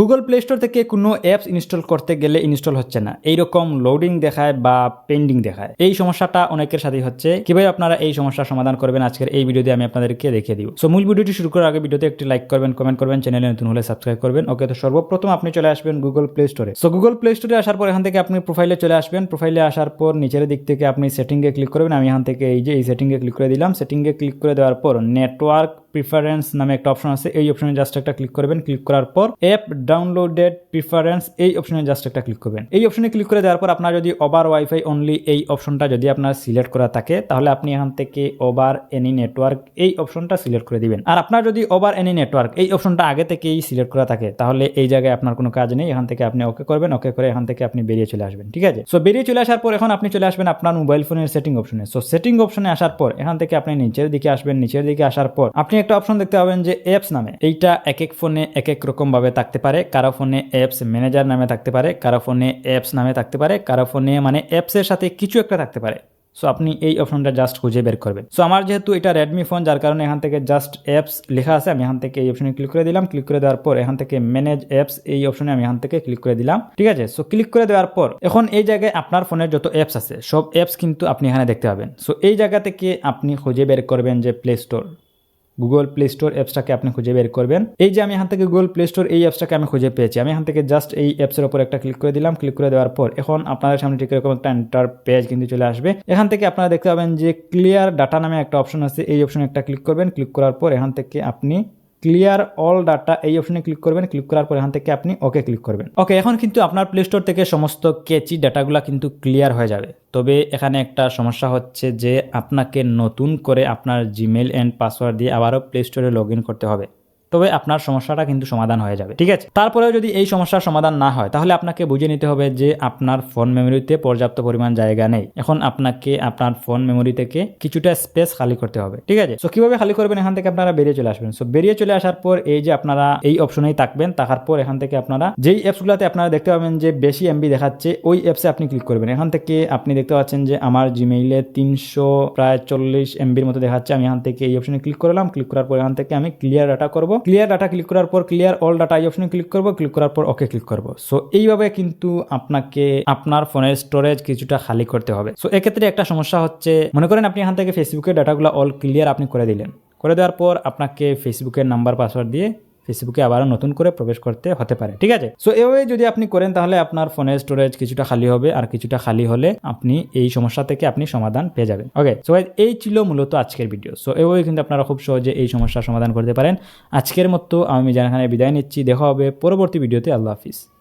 Google play store থেকে কোনো apps install করতে গেলে ইনস্টল হচ্ছে না। এইরকম লোডিং দেখায় বা পেন্ডিং দেখায়। এই সমস্যাটা অনেকের সাথেই হচ্ছে। কীভাবে আপনারা এই সমস্যার সমাধান করবেন আজকের এই ভিডিওতে আমি আপনাদেরকে দেখিয়ে দিব। সো মূল ভিডিওটি শুরু করার আগে ভিডিওতে একটি লাইক করবেন কমেন্ট করবেন চ্যানেলে নতুন হলে সাবস্ক্রাইব করবেন। ওকে তো সর্বপ্রথম আপনি চলে আসবেন গুগল প্লে স্টোরে সো গুগল প্লে স্টোরে আসার পর এখান থেকে আপনি প্রোফাইলে চলে আসবেন। প্রোফাইলে আসার পর নিচের দিক থেকে আপনি সেটিংয়ে ক্লিক করবেন। আমি এখান থেকে এই যে এই সেটিংয়ে ক্লিক করে দিলাম। সেটিংয়ে ক্লিক করে দেওয়ার পর নেটওয়ার্ক প্রিফারেন্স নামে একটা অপশন আছে, এই অপশনে জাস্ট একটা ক্লিক করবেন। ক্লিক করার পর অ্যাপ ডাউনলোডেড প্রিফারেন্স এই অপশনে জাস্ট একটা ক্লিক করবেন। এই অপশনে ক্লিক করে দেওয়ার পর আপনার যদি ওভার ওয়াইফাই অনলি এই অপশনটা যদি আপনার সিলেক্ট করা থাকে, তাহলে আপনি এখান থেকে ওভার এনি নেটওয়ার্ক এই অপশনটা সিলেক্ট করে দিবেন। আর আপনার যদি ওভার এনি নেটওয়ার্ক এই অপশনটা আগে থেকেই সিলেক্ট করা থাকে, তাহলে এই জায়গায় আপনার কোনো কাজ নেই, এখান থেকে আপনি ওকে করবেন ওকে করে এখান থেকে আপনি বেরিয়ে চলে আসবেন, ঠিক আছে? সো বেরিয়ে চলে আসার পর এখন আপনি চলে আসবেন আপনার মোবাইল ফোনের সেটিং অপশনে সো সেটিং অপশনে আসার পর এখান থেকে আপনি নিচের দিকে আসবেন, নিচের দিকে আসার পর আপনি একটা অপশন দেখতে পাবেন যে অ্যাপস নামে। এইটা এক এক ফোনে এক এক রকম ভাবে থাকতে পারে। কারও ফোনে অ্যাপস ম্যানেজার নামে থাকতে পারে, কারও ফোনে অ্যাপস নামে থাকতে পারে, কারও ফোনে মানে অ্যাপসের সাথে কিছু একটা থাকতে পারে। সো আপনি এই অপশনটা জাস্ট খুঁজে বের করবেন। সো আমার যেহেতু এটা রেডমি ফোন যার কারণে এখান থেকে জাস্ট অ্যাপস লেখা আছে, আমি এখান থেকে এই অপশনে ক্লিক করে দিলাম। ক্লিক করে দেওয়ার পর এখান থেকে ম্যানেজ অ্যাপস এই অপশনে আমি এখান থেকে ক্লিক করে দিলাম। ঠিক আছে? সো ক্লিক করে দেওয়ার পর এখন এই জায়গায় আপনার ফোনের যত অ্যাপস আছে, সব অ্যাপস কিন্তু আপনি এখানে দেখতে পাবেন। সো এই জায়গা থেকে আপনি খুঁজে বের করবেন যে play store Google play store অ্যাপসটাকে আপনি খুঁজে বের করবেন। এই যে আমি এখান থেকে গুগল প্লে স্টোর এই অ্যাপসটাকে আমি খুঁজে পেয়েছি। আমি এখান থেকে জাস্ট এই অ্যাপসের উপর একটা ক্লিক করে দিলাম। ক্লিক করে দেওয়ার পর এখন আপনাদের সামনে ঠিক এরকম একটা এন্টার পেজ কিন্তু চলে আসবে। এখান থেকে আপনারা দেখতে পাবেন যে ক্লিয়ার ডাটা নামে একটা অপশন আছে। এই অপশনে একটা ক্লিক করবেন। ক্লিক করার পর এখান থেকে আপনি ক্লিয়ার অল ডাটা এই অপশনে ক্লিক করবেন ক্লিক করার পর এখান থেকে আপনি ওকে ক্লিক করবেন। ওকে এখন কিন্তু আপনার প্লে স্টোর থেকে সমস্ত কেচি ডাটাগুলো কিন্তু ক্লিয়ার হয়ে যাবে। তবে এখানে একটা সমস্যা হচ্ছে যে আপনাকে নতুন করে আপনার জিমেল অ্যান্ড পাসওয়ার্ড দিয়ে আবারও প্লে স্টোরে লগ করতে হবে। তবে আপনার সমস্যাটা কিন্তু সমাধান হয়ে যাবে, ঠিক আছে? তারপরেও যদি এই সমস্যার সমাধান না হয়, তাহলে আপনাকে বুঝে নিতে হবে যে আপনার ফোন মেমোরিতে পর্যাপ্ত পরিমাণ জায়গা নেই। এখন আপনাকে আপনার ফোন মেমোরি থেকে কিছুটা স্পেস খালি করতে হবে, ঠিক আছে? সো কীভাবে খালি করবেন? এখান থেকে আপনারা বেরিয়ে চলে আসবেন। সো বেরিয়ে চলে আসার পর এই যে আপনারা এই অপশনেই থাকবেন, থাকার পর এখান থেকে আপনারা যেই অ্যাপসগুলোতে আপনারা দেখতে পাবেন যে বেশি এমবি দেখাচ্ছে, ওই অ্যাপসে আপনি ক্লিক করবেন। এখান থেকে আপনি দেখতে পাচ্ছেন যে আমার জিমেইলে তিনশো প্রায় চল্লিশ এমবির মতো দেখাচ্ছে। আমি এখান থেকে এই অপশনে ক্লিক করলাম। ক্লিক করার পর এখান থেকে আমি ক্লিয়ার ডাটা করব। ক্লিয়ার ডাটা ক্লিক করার পর ক্লিয়ার অল ডাটা এই অপশনে ক্লিক করব ক্লিক করার পর ওকে ক্লিক করব। সো এইভাবে কিন্তু আপনাকে আপনার ফোনের স্টোরেজ কিছুটা খালি করতে হবে। সো এক্ষেত্রে একটা সমস্যা হচ্ছে, মনে করেন আপনি এখান থেকে ফেসবুকের ডাটাগুলো অল ক্লিয়ার আপনি করে দিলেন। করে দেওয়ার পর আপনাকে ফেসবুকের নাম্বার পাসওয়ার্ড দিয়ে ফেসবুকে আবার নতুন করে প্রবেশ করতে হতে পারে, ঠিক আছে? সো এভাবে যদি আপনি করেন, তাহলে আপনার ফোনের স্টোরেজ কিছুটা খালি হবে আর কিছুটা খালি হলে আপনি এই সমস্যা থেকে আপনি সমাধান পেয়ে যাবেন ওকে সো এই ছিল মূলত আজকের ভিডিও সো এভাবে কিন্তু আপনারা খুব সহজে এই সমস্যার সমাধান করতে পারেন। আজকের মতো আমি জানাখানে বিদায় নিচ্ছি। দেখা হবে পরবর্তী ভিডিওতে আল্লাহ হাফিজ।